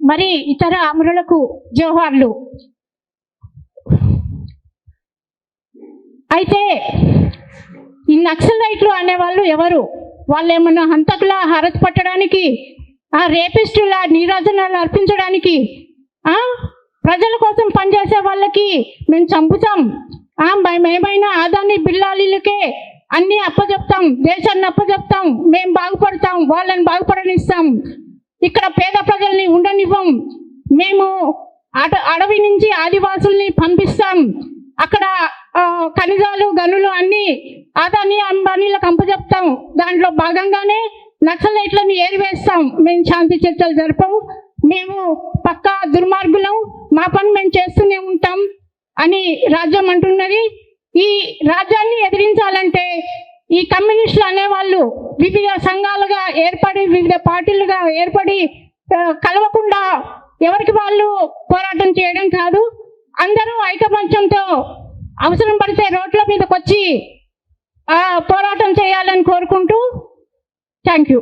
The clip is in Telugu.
మరి ఇతర అమరులకు జోహార్లు. అయితే ఈ నక్సలైట్లు అనేవాళ్ళు ఎవరు? వాళ్ళు ఏమన్నా హంతకులా హరత్ పట్టడానికి ఆ రేపిస్టుల నీరాజనాలు అర్పించడానికి ఆ? ప్రజల కోసం పనిచేసే వాళ్ళకి మేము చంపుతాం. ఆ మేమైనా ఆదాన్ని బిల్లాలీలకే అన్నీ అప్పచెప్తాం దేశాన్ని అప్పచెప్తాం మేము బాగుపడతాం. వాళ్ళని బాగుపడనిస్తాం. ఇక్కడ పేద ప్రజల్ని ఉండనివ్వం. మేము అట అడవి నుంచి ఆదివాసుల్ని పంపిస్తాం. అక్కడ ఖనిజాలు గనులు అన్ని ఆదాని అంబానీలకు కంపజెప్తాం దాంట్లో భాగంగానే నక్సలైట్లను ఏరివేస్తాం. మేము శాంతి చర్చలు జరపం మేము పక్కా దుర్మార్గులం. మా పని మేము చేస్తూనే ఉంటాం అని రాజ్యం అంటున్నది. ఈ రాజ్యాన్ని ఎదిరించాలంటే ఈ కమ్యూనిస్టులు అనేవాళ్ళు వివిధ సంఘాలుగా ఏర్పడి వివిధ పార్టీలుగా ఏర్పడి కలవకుండా ఎవరికి వాళ్ళు పోరాటం చేయడం కాదు. అందరూ ఐకమత్యంతో అవసరం పడితే రోడ్ల మీదకి వచ్చి పోరాటం చేయాలని కోరుకుంటూ థ్యాంక్ యూ